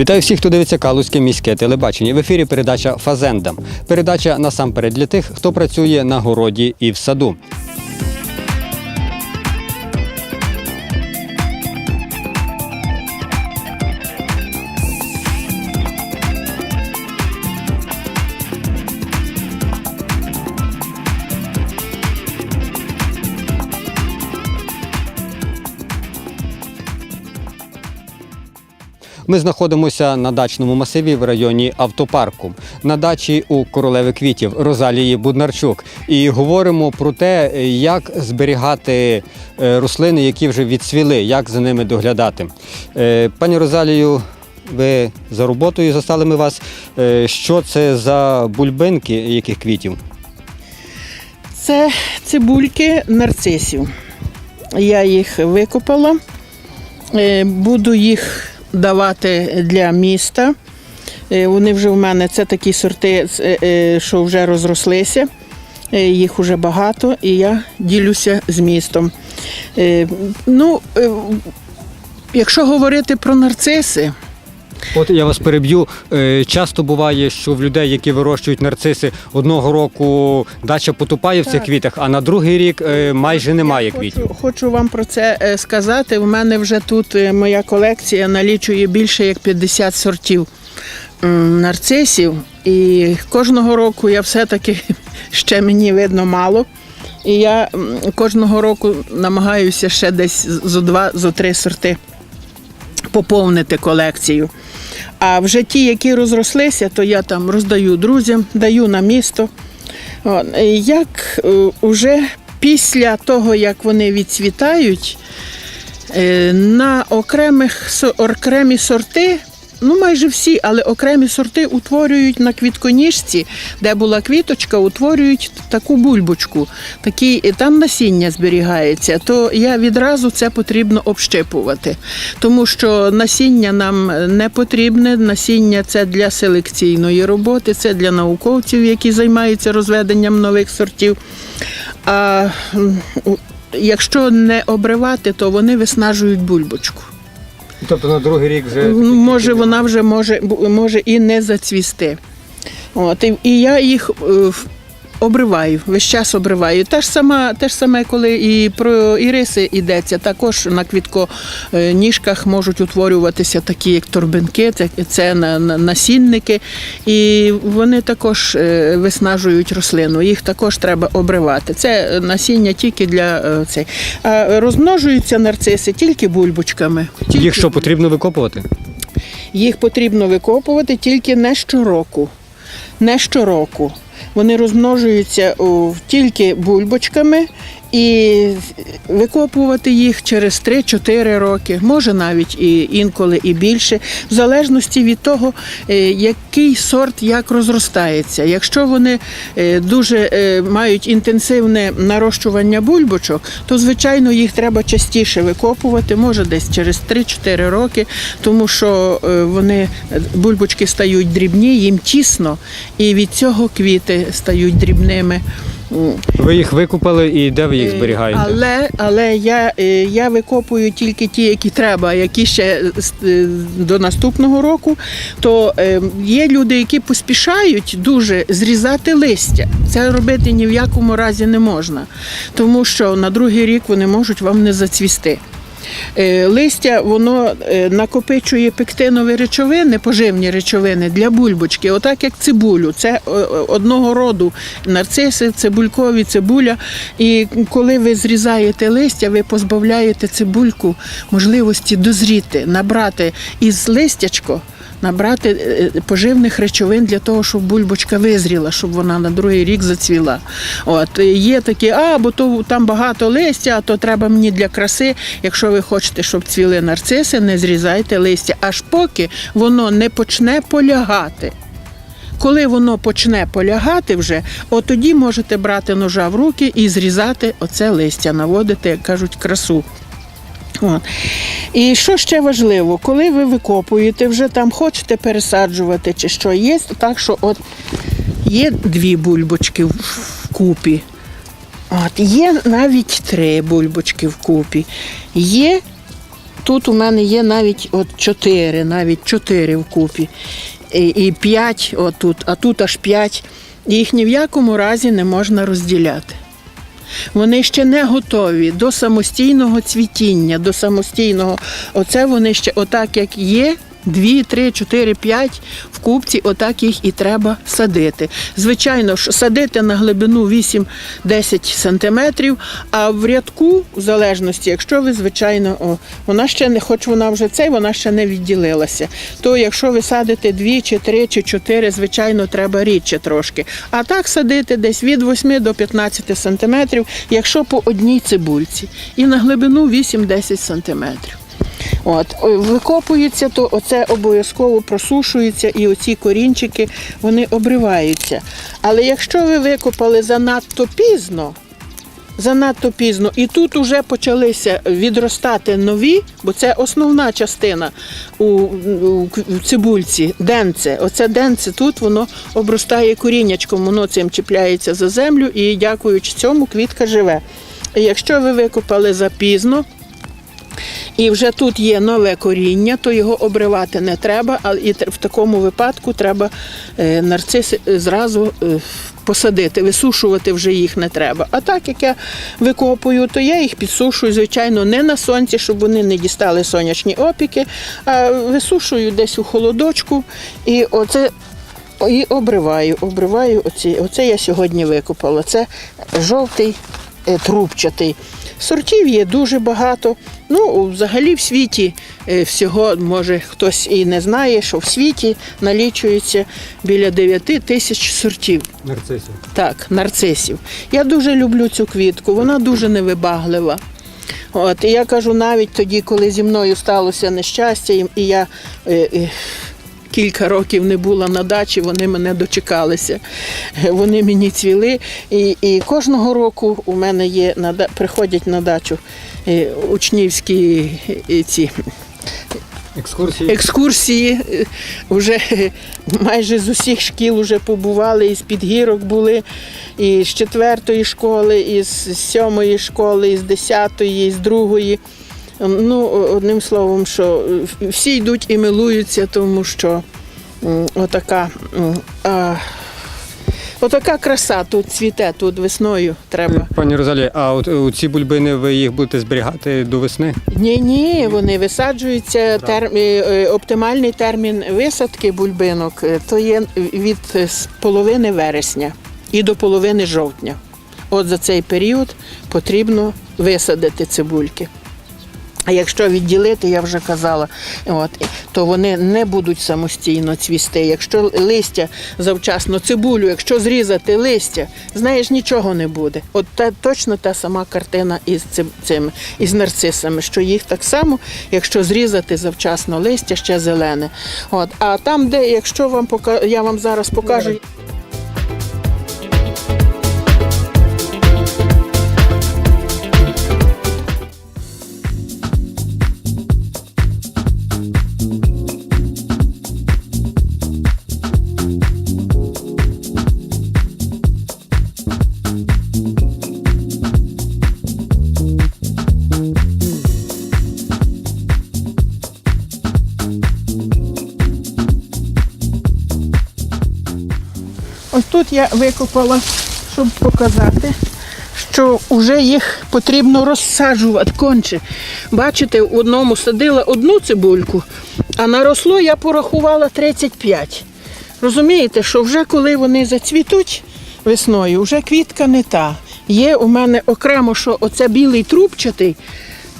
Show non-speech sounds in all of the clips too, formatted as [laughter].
Вітаю всіх, хто дивиться Калузьке міське телебачення. В ефірі передача Фазенда. Передача насамперед для тих, хто працює на городі і в саду. Ми знаходимося на дачному масиві в районі автопарку, на дачі у королеви квітів Розалії Буднарчук. І говоримо про те, як зберігати е, рослини, які вже відцвіли, як за ними доглядати. Е, Пані Розалію, ви за роботою застали ми вас. Е, Що це за бульбинки, яких квітів? Це цибульки нарцисів. Я їх викопала. Буду їх давати для міста. Е, Вони вже в мене це такі сорти, е, е, що вже розрослися. Їх вже багато, і я ділюся з містом. Ну, якщо говорити про нарциси, От я вас переб'ю. Е, Часто буває, що в людей, які вирощують нарциси, одного року дача потупає в цих квітах, а на другий рік е, майже немає квітів. Хочу, хочу вам про це е, сказати. У мене вже тут моя колекція налічує більше як 50 сортів нарцисів. І кожного року я все-таки [laughs] ще мені видно мало. І я кожного року намагаюся ще десь зо два, зо три сорти поповнити колекцію. А вже ті, які розрослися, то я там роздаю друзям, даю на місто. Як е, уже після того, як вони відцвітають, е, на окремих окремі сорти, ну майже всі, але окремі сорти утворюють на квітконіжці, де була квіточка, утворюють таку бульбочку. Такі, і там насіння зберігається, то я відразу це потрібно общипувати. Тому що насіння нам не потрібне. Насіння це для селекційної роботи, це для науковців, які займаються розведенням нових сортів. А якщо не обривати, то вони виснажують бульбочку. Тобто на другий рік вже Може, вона вже може, може і не зацвісти. От, і, я їх е, обриваю, весь час обриваю. Те ж саме, те ж саме, коли і про іриси йдеться, також на квітконіжках можуть утворюватися такі, як торбинки, це, це на, на, насінники, і вони також е, виснажують рослину. Їх також треба обривати. Це насіння тільки для е, цей. А розмножуються нарциси тільки бульбочками. Тільки їх що потрібно викопувати? їх потрібно викопувати тільки не щороку. Не щороку. Вони розмножуються тільки бульбочками і викопувати їх через 3-4 роки, може навіть і інколи і більше, в залежності від того, е, який сорт як розростається. Якщо вони е, дуже е, мають інтенсивне нарощування бульбочок, то звичайно їх треба частіше викопувати, може десь через 3-4 роки, тому що вони бульбочки стають дрібні, їм тісно, і від цього квіти стають дрібними. Ви їх викупали і де ви їх зберігаєте? Але, але я, е, я викопую тільки ті, які треба, які ще е, до наступного року. То е, є люди, які поспішають дуже зрізати листя. Це робити ні в якому разі не можна, тому що на другий рік вони можуть вам не зацвісти. Е, Листя воно е, накопичує пектинові речовини, поживні речовини для бульбочки, отак як цибулю. Це е, одного роду нарциси, цибулькові, цибуля. І коли ви зрізаєте листя, ви позбавляєте цибульку можливості дозріти, набрати із листячко. Набрати е, поживних речовин для того, щоб бульбочка визріла, щоб вона на другий рік зацвіла. От е, є такі, а бо то там багато листя, а то треба мені для краси. Якщо ви хочете, щоб цвіли нарциси, не зрізайте листя, аж поки воно не почне полягати. Коли воно почне полягати вже, от тоді можете брати ножа в руки і зрізати оце листя, наводити, як кажуть, красу. От. І що ще важливо, коли ви викопуєте, вже там хочете пересаджувати чи що є, так що от є дві бульбочки в в купі. От, є навіть три бульбочки в купі. Є Тут у мене є навіть от чотири, навіть чотири вкупі. І, і п'ять отут, а тут аж п'ять. Їх ні в якому разі не можна розділяти. Вони ще не готові до самостійного цвітіння, до самостійного. Оце вони ще отак, як є. Дві, три, чотири, п'ять в купці, отак їх і треба садити. Звичайно, ж, садити на глибину 8-10 сантиметрів, а в рядку, в залежності, якщо ви, звичайно, о, вона ще не, хоч вона вже цей, вона ще не відділилася. То якщо ви садите дві, чи три, чи чотири, звичайно, треба рідше трошки. А так садити десь від 8 до 15 сантиметрів, якщо по одній цибульці. І на глибину 8-10 сантиметрів. От, викопується, то оце обов'язково просушується, і оці корінчики вони обриваються. Але якщо ви викопали занадто пізно, занадто пізно, і тут вже почалися відростати нові, бо це основна частина у, у цибульці, денце. Оце денце тут воно обростає коріннячком, воно цим чіпляється за землю, і дякуючи цьому квітка живе. І Якщо ви викопали запізно, і вже тут є нове коріння, то його обривати не треба, а і в такому випадку треба е, нарциси е, зразу е, посадити, висушувати вже їх не треба. А так як я викопую, то я їх підсушую, звичайно, не на сонці, щоб вони не дістали сонячні опіки, а висушую десь у холодочку. І оце і обриваю, обриваю оці. Оце я сьогодні викопала. Це жовтий трубчатий. Сортів є дуже багато. Ну, взагалі в світі е, всього, може, хтось і не знає, що в світі налічується біля 9 тисяч сортів. Нарцисів. Так, нарцисів. Я дуже люблю цю квітку, вона дуже невибаглива. От, і я кажу, навіть тоді, коли зі мною сталося нещастя, і я е, е, кілька років не була на дачі, вони мене дочекалися. Е, Вони мені цвіли. І, і кожного року у мене є на да- приходять на дачу е, учнівські е, ці Екскурсії. екскурсії вже майже з усіх шкіл вже побували, і з підгірок були, і з четвертої школи, і з сьомої школи, і з десятої, і з другої. Ну, одним словом, що е, всі йдуть і милуються, тому що отака, а, отака краса тут цвіте, тут весною треба. Пані Розалі, а от у ці бульбини ви їх будете зберігати до весни? Ні, ні, вони висаджуються. Тер... е, е, Оптимальний термін висадки бульбинок е, то є від е, половини вересня і до половини жовтня. От за цей період потрібно висадити цибульки. А якщо відділити, я вже казала, от, то вони не будуть самостійно цвісти. Якщо листя завчасно цибулю, якщо зрізати листя, знаєш, нічого не буде. От та, точно та сама картина із цим, цими, із нарцисами, що їх так само, якщо зрізати завчасно листя, ще зелене. От, а там, де, якщо вам пока, я вам зараз покажу. Тут я викопала, щоб показати, що вже їх потрібно розсаджувати конче. Бачите, в одному садила одну цибульку, а наросло я порахувала 35. Розумієте, що вже коли вони зацвітуть весною, вже квітка не та. Є у мене окремо, що оце білий трубчатий,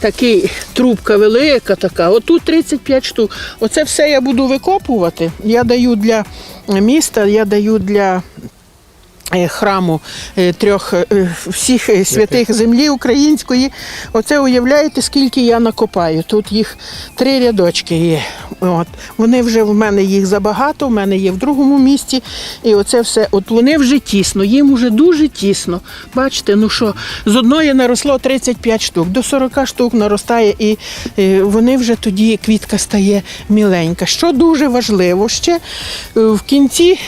такий трубка велика така, отут 35 штук. Оце все я буду викопувати. Я даю для міста, я даю для храму е, трьох е, всіх е, святих землі української. Оце уявляєте, скільки я накопаю. Тут їх три рядочки є. От. Вони вже в мене їх забагато, в мене є в другому місці. І оце все. От вони вже тісно, їм вже дуже тісно. Бачите, ну що, з одної наросло 35 штук, до 40 штук наростає, і е, вони вже тоді квітка стає міленька. Що дуже важливо ще е, в кінці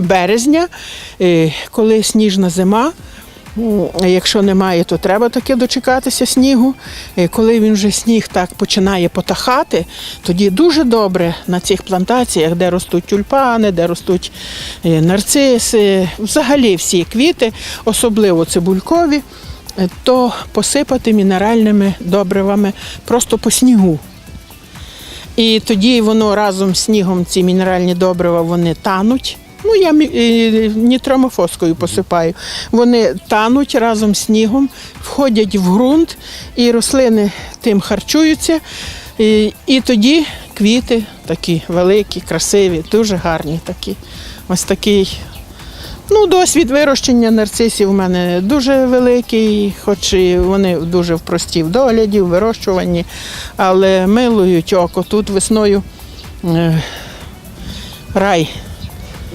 березня, е, коли сніжна зима, Якщо немає, то треба таки дочекатися снігу. Е, Коли він вже сніг так починає потахати, тоді дуже добре на цих плантаціях, де ростуть тюльпани, де ростуть е, нарциси, взагалі всі квіти, особливо цибулькові, то посипати мінеральними добривами просто по снігу. І тоді воно разом з снігом, ці мінеральні добрива, вони тануть. Ну, я нітромофоскою посипаю. Вони тануть разом з снігом, входять в ґрунт, і рослини тим харчуються. І, і тоді квіти такі великі, красиві, дуже гарні такі. Ось такий. Ну, досвід вирощення нарцисів у мене дуже великий, хоч і вони дуже прості в догляді, в вирощуванні, але милують око. Тут весною е, рай.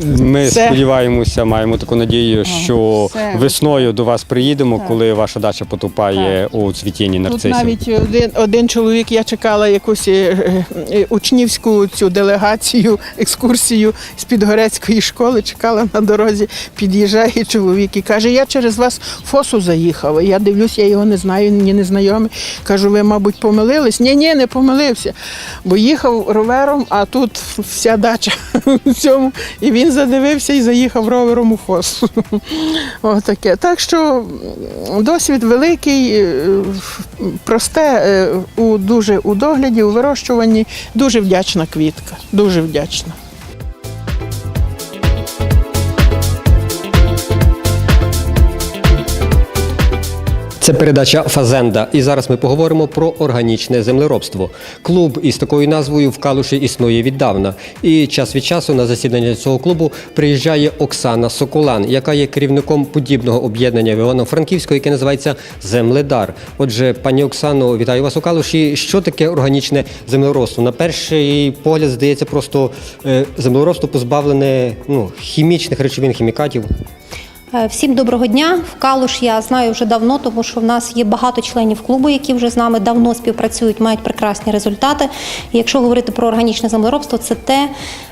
Ми Все. сподіваємося, маємо таку надію, що все. весною до вас приїдемо, Так. коли ваша дача потупає у цвітінні Тут нарцисів. навіть один, один чоловік, я чекала якусь е, е, учнівську цю делегацію, екскурсію з Підгорецької школи, чекала на дорозі, під'їжджає чоловік і каже, я через вас фосу заїхав. Я дивлюсь, я його не знаю, ні не знайомий. Кажу, ви, мабуть, помилились? Ні, ні, не помилився. Бо їхав ровером, а тут вся дача [laughs] в цьому. І він задивився і заїхав ровером у фос. [laughs] Отаке. Так що досвід великий, е, просте е, у дуже у догляді, у вирощуванні. Дуже вдячна квітка. Дуже вдячна. Це передача Фазенда. І зараз ми поговоримо про органічне землеробство. Клуб із такою назвою в Калуші існує віддавна. І час від часу на засідання цього клубу приїжджає Оксана Соколан, яка є керівником подібного об'єднання в Івано-Франківську, яке називається Земледар. Отже, пані Оксано, вітаю вас у Калуші. Що таке органічне землеробство? На перший погляд здається, просто е, землеробство позбавлене ну, хімічних речовин, хімікатів. Е, Всім доброго дня. В Калуш я знаю вже давно, тому що в нас є багато членів клубу, які вже з нами давно співпрацюють, мають прекрасні результати. І якщо говорити про органічне землеробство, це те,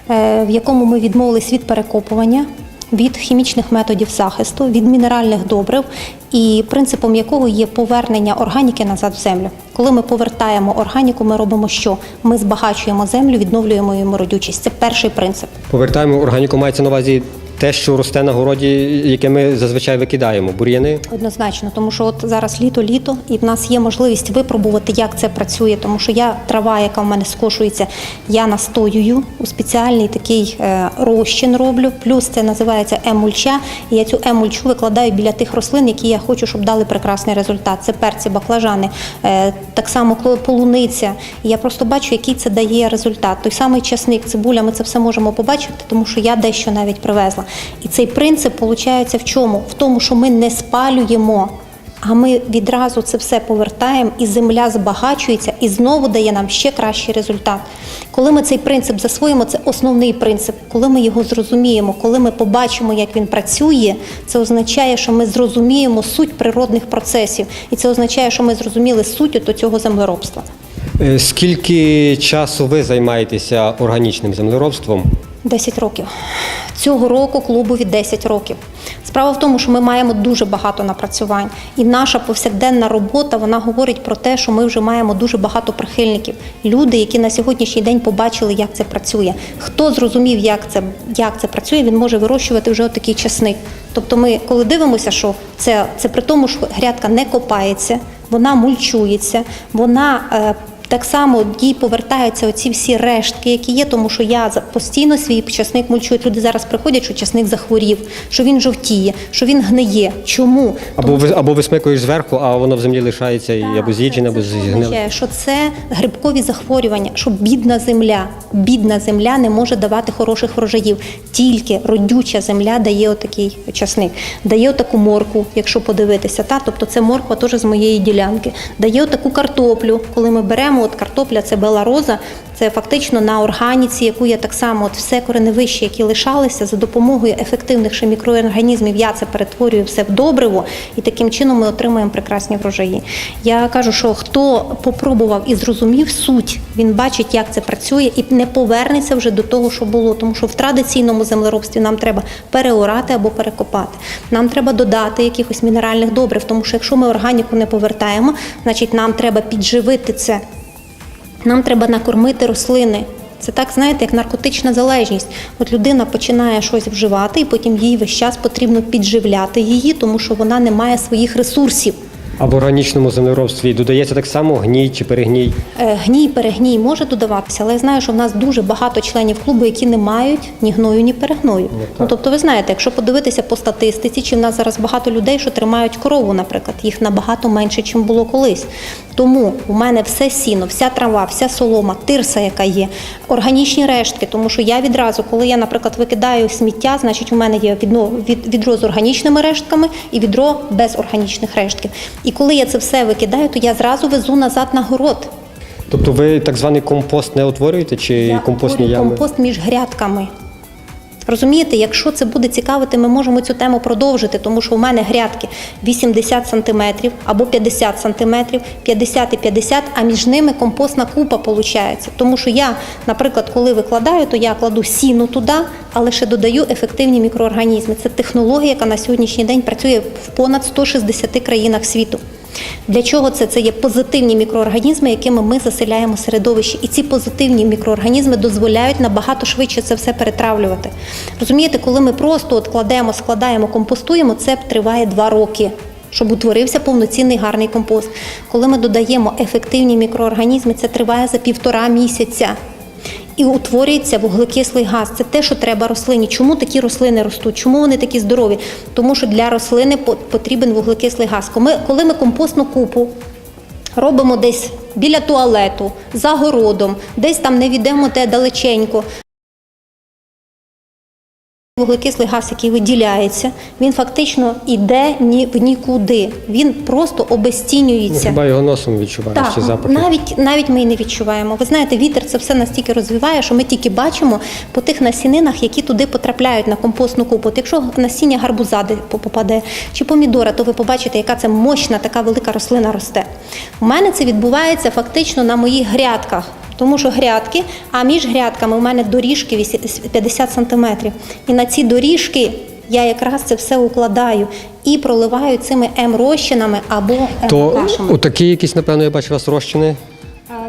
е, в якому ми відмовились від перекопування. Від хімічних методів захисту, від мінеральних добрив, і принципом якого є повернення органіки назад в землю. Коли ми повертаємо органіку, ми робимо що? Ми збагачуємо землю, відновлюємо її родючість. Це перший принцип. Повертаємо органіку, мається на увазі те, що росте на городі, яке ми зазвичай викидаємо. Бур'яни. Однозначно, тому що от зараз літо-літо, і в нас є можливість випробувати, як це працює. Тому що я трава, яка в мене скошується, я настоюю у спеціальний такий е, розчин роблю. Плюс це називається емульча. І я цю емульчу викладаю біля тих рослин, які я хочу, щоб дали прекрасний результат. Це перці, баклажани, е, так само полуниця. І я просто бачу, який це дає результат. Той самий часник, цибуля, ми це все можемо побачити, тому що я дещо навіть привезла. І цей принцип виходить в чому? В тому, що ми не спалюємо. А ми відразу це все повертаємо, і земля збагачується і знову дає нам ще кращий результат. Коли ми цей принцип засвоїмо, це основний принцип. Коли ми його зрозуміємо, коли ми побачимо, як він працює, це означає, що ми зрозуміємо суть природних процесів, і це означає, що ми зрозуміли суть до цього землеробства. Е, Скільки часу ви займаєтеся органічним землеробством? 10 років. Цього року клубові 10 років. Справа в тому, що ми маємо дуже багато напрацювань, і наша повсякденна робота вона говорить про те, що ми вже маємо дуже багато прихильників. Люди, які на сьогоднішній день побачили, як це працює. Хто зрозумів, як це, як це працює, він може вирощувати вже отакий часник. Тобто, ми, коли дивимося, що це, це при тому, що грядка не копається, вона мульчується, вона. Так само їй повертаються оці всі рештки, які є, тому що я постійно свій часник мульчую. Люди зараз приходять, що часник захворів, що він жовтіє, що він гниє. Чому? Або ви або висмикуєш зверху, а воно в землі лишається і або з'їджене, або згниле. що це грибкові захворювання, що бідна земля, бідна земля не може давати хороших врожаїв. Тільки родюча земля дає отакий часник, дає отаку морку, якщо подивитися. Та? Тобто це морква теж з моєї ділянки. Дає отаку картоплю. Коли ми беремо, от картопля це белароза, це Це фактично на органіці, яку я так само, от все кореневище, які лишалися, за допомогою ефективних ще мікроорганізмів, я це перетворюю все в добриво, і таким чином ми отримуємо прекрасні врожаї. Я кажу, що хто попробував і зрозумів суть, він бачить, як це працює, і не повернеться вже до того, що було. Тому що в традиційному землеробстві нам треба переорати або перекопати. Нам треба додати якихось мінеральних добрив, тому що якщо ми органіку не повертаємо, значить нам треба підживити це. Нам треба накормити рослини. Це так, знаєте, як наркотична залежність. От людина починає щось вживати, і потім їй весь час потрібно підживляти її, тому що вона не має своїх ресурсів. А в органічному землеробстві додається так само гній чи перегній. Е, Гній, перегній може додаватися, але я знаю, що в нас дуже багато членів клубу, які не мають ні гною, ні перегною. Ну тобто, ви знаєте, якщо подивитися по статистиці, чи в нас зараз багато людей, що тримають корову, наприклад, їх набагато менше, ніж було колись. Тому у мене все сіно, вся трава, вся солома, тирса, яка є, органічні рештки. Тому що я відразу, коли я, наприклад, викидаю сміття, значить у мене є відно, відро з органічними рештками і відро без органічних рештків. І коли я це все викидаю, то я зразу везу назад на город. Тобто ви так званий компост не утворюєте чи Я компостні ями? компост між грядками. Розумієте, якщо це буде цікавити, ми можемо цю тему продовжити, тому що у мене грядки 80 см або 50 см, 50 і 50, а між ними компостна купа виходить. Тому що я, наприклад, коли викладаю, то я кладу сіну туди, але ще додаю ефективні мікроорганізми. Це технологія, яка на сьогоднішній день працює в понад 160 країнах світу. Для чого це? Це є позитивні мікроорганізми, якими ми заселяємо середовище. І ці позитивні мікроорганізми дозволяють набагато швидше це все перетравлювати. Розумієте, коли ми просто от кладемо, складаємо, компостуємо, це триває два роки. Щоб утворився повноцінний гарний компост. Коли ми додаємо ефективні мікроорганізми, це триває за півтора місяця. І утворюється вуглекислий газ. Це те, що треба рослині. Чому такі рослини ростуть? Чому вони такі здорові? Тому що для рослини потрібен вуглекислий газ. Коли ми компостну купу робимо десь біля туалету, за городом, десь там не відемо те далеченько. Вуглекислий газ, який виділяється, він фактично йде ні в нікуди. Він просто Ну, хіба його носом відчуваєш Так, чи запахи? навіть навіть ми і не відчуваємо. Ви знаєте, вітер це все настільки розвиває, що ми тільки бачимо по тих насінинах, які туди потрапляють на компостну купу. От якщо насіння гарбуза попаде чи помідора, то ви побачите, яка це мощна, така велика рослина росте. У мене це відбувається фактично на моїх грядках. Тому що грядки, а між грядками у мене доріжки 50 сантиметрів. І на ці доріжки я якраз це все укладаю і проливаю цими М-розчинами або М-кашами. отакі якісь, напевно, я бачу у вас розчини.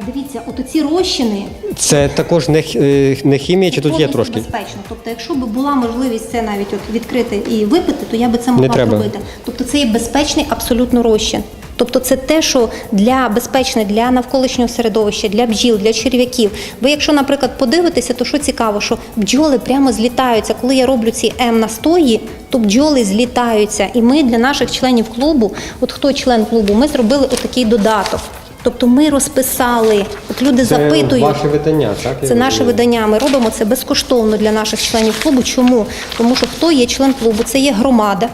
Дивіться, от оці розчини Це також не, е, не хімія, чи тут є трошки? безпечно. Тобто, якщо б була можливість це навіть от відкрити і випити, то я би це могла зробити. Тобто це є безпечний абсолютно розчин. Тобто це те, що для безпечне для навколишнього середовища, для бджіл, для черв'яків. Ви, якщо, наприклад, подивитеся, то що цікаво, що бджоли прямо злітаються. Коли я роблю ці М-настої, то бджоли злітаються. І ми для наших членів клубу, от хто член клубу, ми зробили отакий додаток. Тобто ми розписали, от люди Це запитують. ваше видання, так? Це наше видання. Ми робимо це безкоштовно для наших членів клубу. Чому? Тому що хто є член клубу? Це є громада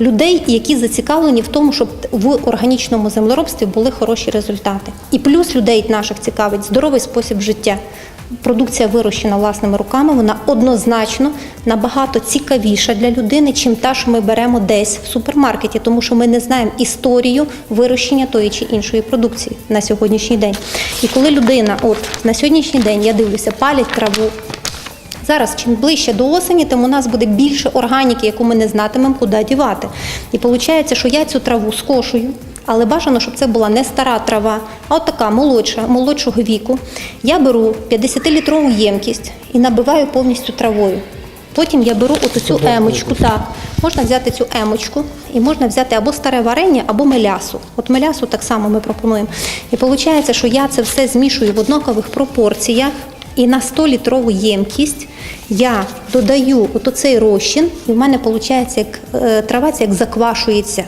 людей, які зацікавлені в тому, щоб в органічному землеробстві були хороші результати. І плюс людей наших цікавить здоровий спосіб життя. Продукція вирощена власними руками, вона однозначно набагато цікавіша для людини, чим та, що ми беремо десь в супермаркеті, тому що ми не знаємо історію вирощення тої чи іншої продукції на сьогоднішній день. І коли людина, от на сьогоднішній день я дивлюся, палять траву. Зараз, чим ближче до осені, тим у нас буде більше органіки, яку ми не знатимемо, куди дівати. І виходить, що я цю траву скошую, але бажано, щоб це була не стара трава, а от така молодша, молодшого віку. Я беру 50-літрову ємкість і набиваю повністю травою. Потім я беру от цю емочку. Так, можна взяти цю емочку і можна взяти або старе варення, або мелясу. От мелясу так само ми пропонуємо. І виходить, що я це все змішую в однакових пропорціях. І на 100 літрову ємкість я додаю от оцей розчин, і в мене виходить, як е, трава як заквашується.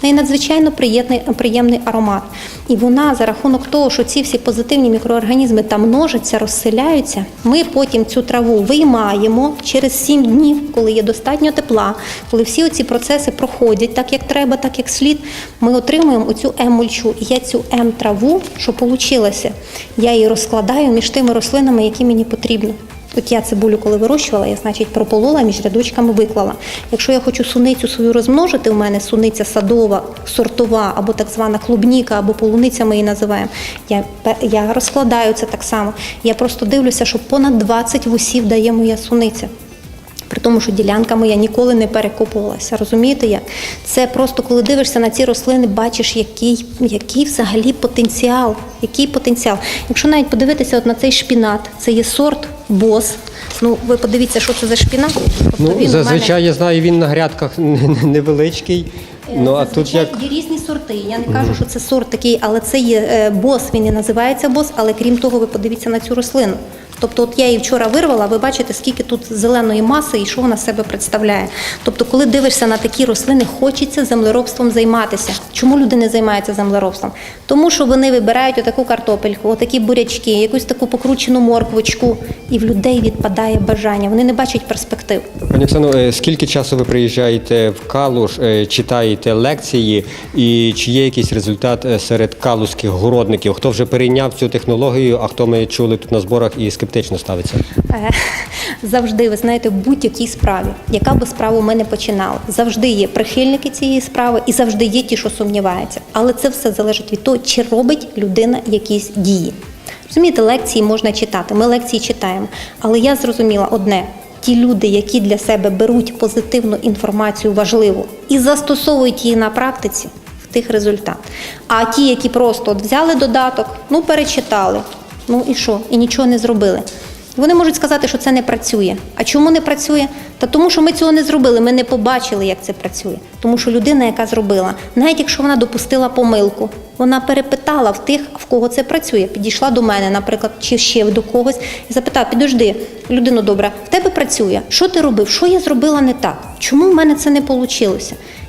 В неї надзвичайно приємний, приємний аромат. І вона за рахунок того, що ці всі позитивні мікроорганізми там множаться, розселяються, ми потім цю траву виймаємо через 7 днів, коли є достатньо тепла, коли всі оці процеси проходять так, як треба, так як слід, ми отримуємо оцю М-мульчу. Я цю М-траву, що вийшло, я її розкладаю між тими рослинами, які мені потрібні. От я цибулю, коли вирощувала, я, значить, прополола, між рядочками виклала. Якщо я хочу суницю свою розмножити, у мене суниця садова, сортова, або так звана клубніка, або полуниця ми її називаємо. Я, я розкладаю це так само. Я просто дивлюся, що понад 20 вусів дає моя суниця. При тому, що ділянка моя ніколи не перекопувалася. Розумієте як? Це просто коли дивишся на ці рослини, бачиш, який, який взагалі потенціал. Який потенціал. Якщо навіть подивитися от на цей шпінат, це є сорт бос. Ну, ви подивіться, що це за шпінат. Тобто він Ну, мене- зазвичай я знаю, він на грядках [laughs] невеличкий. Ну а тут як є різні сорти. Я не кажу, що це сорт такий, але це є е, бос. Він і називається бос. Але крім того, ви подивіться на цю рослину. Тобто, от я її вчора вирвала, ви бачите, скільки тут зеленої маси і що вона себе представляє. Тобто, коли дивишся на такі рослини, хочеться землеробством займатися. Чому люди не займаються землеробством? Тому що вони вибирають отаку картопельку, отакі бурячки, якусь таку покручену морквочку, і в людей відпадає бажання. Вони не бачать перспектив. пані Оксано, е, скільки часу ви приїжджаєте в Калуш, е, читаєте лекції, і чи є якийсь результат е, серед калузьких городників? Хто вже перейняв цю технологію, а хто ми чули тут на зборах і скептично ставиться? Е, Завжди, ви знаєте, в будь-якій справі, яка би справу ми не починали, завжди є прихильники цієї справи і завжди є ті, що сумніваються. Але це все залежить від того, чи робить людина якісь дії. Розумієте, лекції можна читати. Ми лекції читаємо. Але я зрозуміла одне: ті люди, які для себе беруть позитивну інформацію важливу і застосовують її на практиці, в тих результат. А ті, які просто от взяли додаток, ну перечитали, ну і що, і нічого не зробили. Вони можуть сказати, що це не працює. А чому не працює? Та тому, що ми цього не зробили, ми не побачили, як це працює. Тому що людина, яка зробила, навіть якщо вона допустила помилку, вона перепитала в тих, в кого це працює. Підійшла до мене, наприклад, чи ще до когось, і запитала: підожди, людино добра, в тебе працює. Що ти робив? Що я зробила не так? Чому в мене це не вийшло?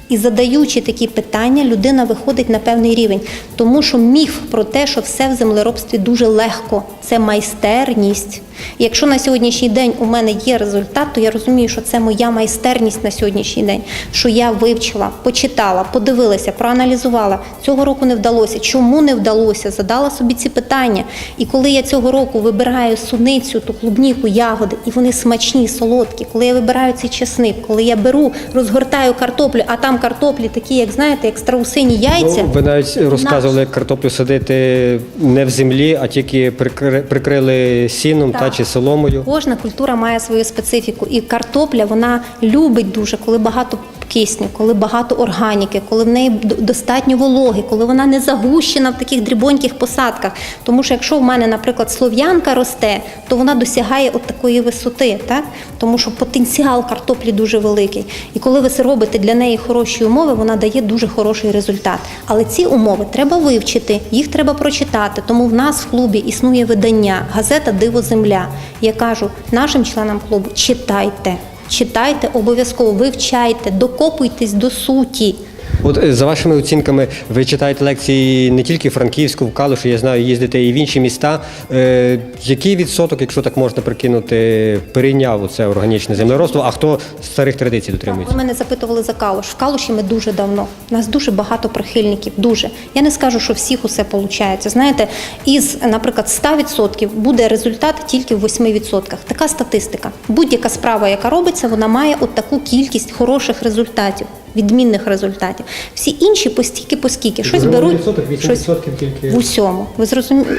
І задаючи такі питання, людина виходить на певний рівень, тому що міф про те, що все в землеробстві дуже легко, це майстерність. Якщо на сьогоднішній день у мене є результат, то я розумію, що це моя майстерність на сьогоднішній день, що я вивчила, почитала, подивилася, проаналізувала. Цього року не вдалося. Чому не вдалося? Задала собі ці питання. І коли я цього року вибираю суницю, ту клубніку, ягоди, і вони смачні, солодкі, коли я вибираю цей чесник, коли я беру, розгортаю картоплю, а там картоплі такі, як знаєте, як страусині яйця. Ну, ви навіть розказували, як картоплю садити не в землі, а тільки прикри- прикрили сіном Так. та чи соломою. Кожна культура має свою специфіку, і картопля вона любить дуже, коли багато кисню, коли багато органіки, коли в неї достатньо вологи, коли вона не загущена в таких дрібоньких посадках. Тому що якщо в мене, наприклад, слов'янка росте, то вона досягає от такої висоти, так? тому що потенціал картоплі дуже великий. І коли ви робите для неї хороші умови, вона дає дуже хороший результат. Але ці умови треба вивчити, їх треба прочитати. Тому в нас в клубі існує видання газета Диво Земля. Я кажу нашим членам клубу: читайте. Читайте обов'язково, вивчайте, докопуйтесь до суті. От е, за вашими оцінками, ви читаєте лекції не тільки Франківську, в Калуші, я знаю, їздите і в інші міста. Е, який відсоток, якщо так можна прикинути, перейняв це органічне землеробство, а хто старих традицій дотримується? Ви мене запитували за Калуш. В Калуші ми дуже давно. У нас дуже багато прихильників. Дуже. Я не скажу, що всіх усе виходить. Знаєте, із, наприклад, 100% буде результат тільки в 8%. Така статистика. Будь-яка справа, яка робиться, вона має от таку кількість хороших результатів. Відмінних результатів. Всі інші постільки поскільки щось беруть щось тільки в усьому. Ви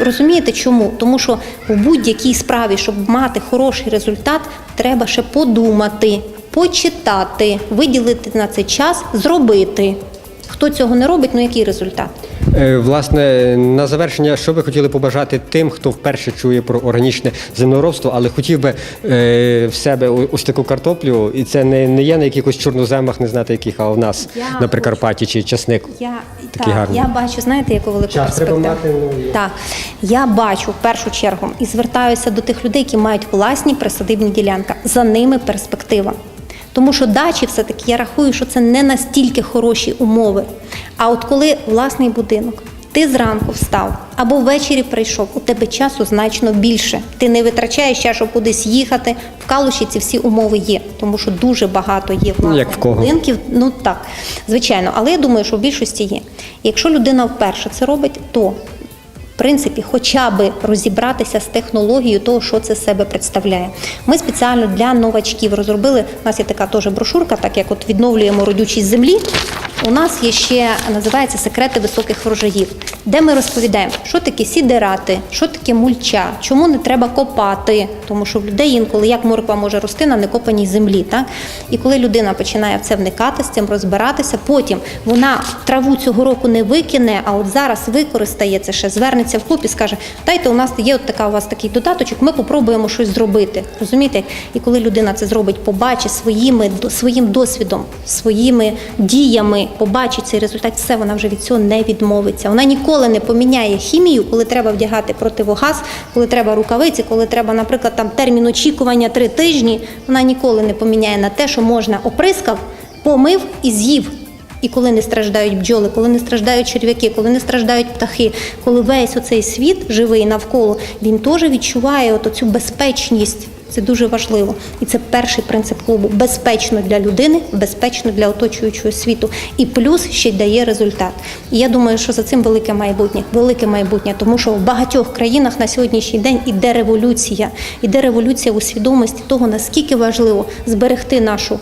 розумієте, чому? Тому що в будь-якій справі, щоб мати хороший результат, треба ще подумати, почитати, виділити на це час, зробити. Хто цього не робить, ну який результат? Е, Власне, на завершення, що ви хотіли побажати тим, хто вперше чує про органічне землеробство, але хотів би е, в себе ось таку картоплю, і це не, не є на якихось чорноземах, не знати яких, а у нас Я на Прикарпатті чи часник. Я Такий так, я бачу, знаєте, яку велику Час перспективу. мати, ну, Так, я бачу в першу чергу і звертаюся до тих людей, які мають власні присадибні ділянки. За ними перспектива. Тому що дачі все-таки я рахую, що це не настільки хороші умови. А от коли власний будинок, Ти зранку встав або ввечері прийшов, у тебе часу значно більше. Ти не витрачаєш час, щоб кудись їхати. В Калуші ці всі умови є, тому що дуже багато є Ну, власне як в кого. будинків. Ну так, звичайно, але я думаю, що в більшості є. Якщо людина вперше це робить, то принципі, хоча би розібратися з технологією того, що це себе представляє. Ми спеціально для новачків розробили. У нас є така теж брошурка, так як от відновлюємо родючість землі. У нас є ще називається секрети високих врожаїв, де ми розповідаємо, що таке сідерати, що таке мульча, чому не треба копати, тому що в людей інколи як морква може рости на некопаній землі. Так? І коли людина починає в це вникати, з цим розбиратися, потім вона траву цього року не викине, а от зараз використає це ще, звернеться в клуб і скаже: дайте у нас є от така у вас такий додаточок, ми попробуємо щось зробити. Розумієте? І коли людина це зробить, побачить своїми своїм досвідом, своїми діями, побачить цей результат, все вона вже від цього не відмовиться. Вона ніколи не поміняє хімію, коли треба вдягати противогаз, коли треба рукавиці, коли треба, наприклад, там термін очікування три тижні. Вона ніколи не поміняє на те, що можна оприскав, помив і з'їв. І коли не страждають бджоли, коли не страждають черв'яки, коли не страждають птахи, коли весь оцей світ живий навколо, він теж відчуває от цю безпечність. Це дуже важливо. І це перший принцип клубу безпечно для людини, безпечно для оточуючого світу. І плюс ще дає результат. І я думаю, що за цим велике майбутнє, велике майбутнє, тому що в багатьох країнах на сьогоднішній день іде революція, іде революція у свідомості того, наскільки важливо зберегти нашу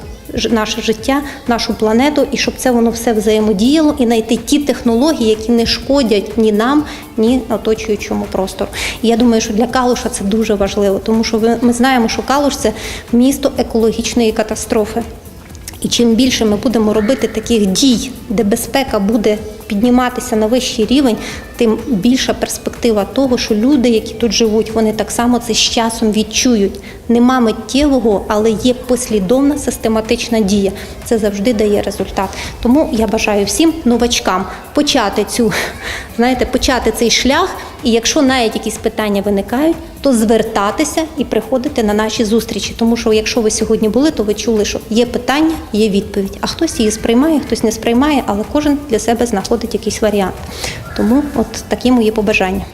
наше життя, нашу планету, і щоб це воно все взаємодіяло і знайти ті технології, які не шкодять ні нам, ні оточуючому простору. І я думаю, що для Калуша це дуже важливо, тому що ми знаємо, що Калуш це місто екологічної катастрофи. І чим більше ми будемо робити таких дій, де безпека буде підніматися на вищий рівень, тим більша перспектива того, що люди, які тут живуть, вони так само це з часом відчують. Нема миттєвого, але є послідовна систематична дія. Це завжди дає результат. Тому я бажаю всім новачкам почати цю, [laughs] знаєте, почати цей шлях. І якщо навіть якісь питання виникають, то звертатися і приходити на наші зустрічі. Тому що якщо ви сьогодні були, то ви чули, що є питання, є відповідь. А хтось її сприймає, хтось не сприймає, але кожен для себе знаходить якийсь варіант. Тому от такі мої побажання.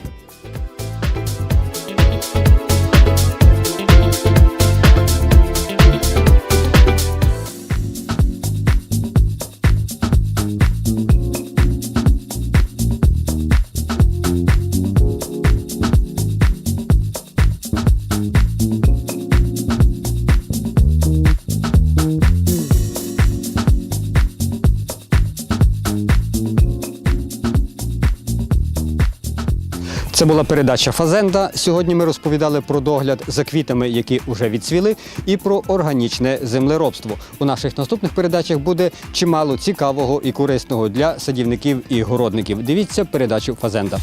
Це була передача Фазенда. Сьогодні ми розповідали про догляд за квітами, які вже відцвіли, і про органічне землеробство. У наших наступних передачах буде чимало цікавого і корисного для садівників і городників. Дивіться передачу Фазенда.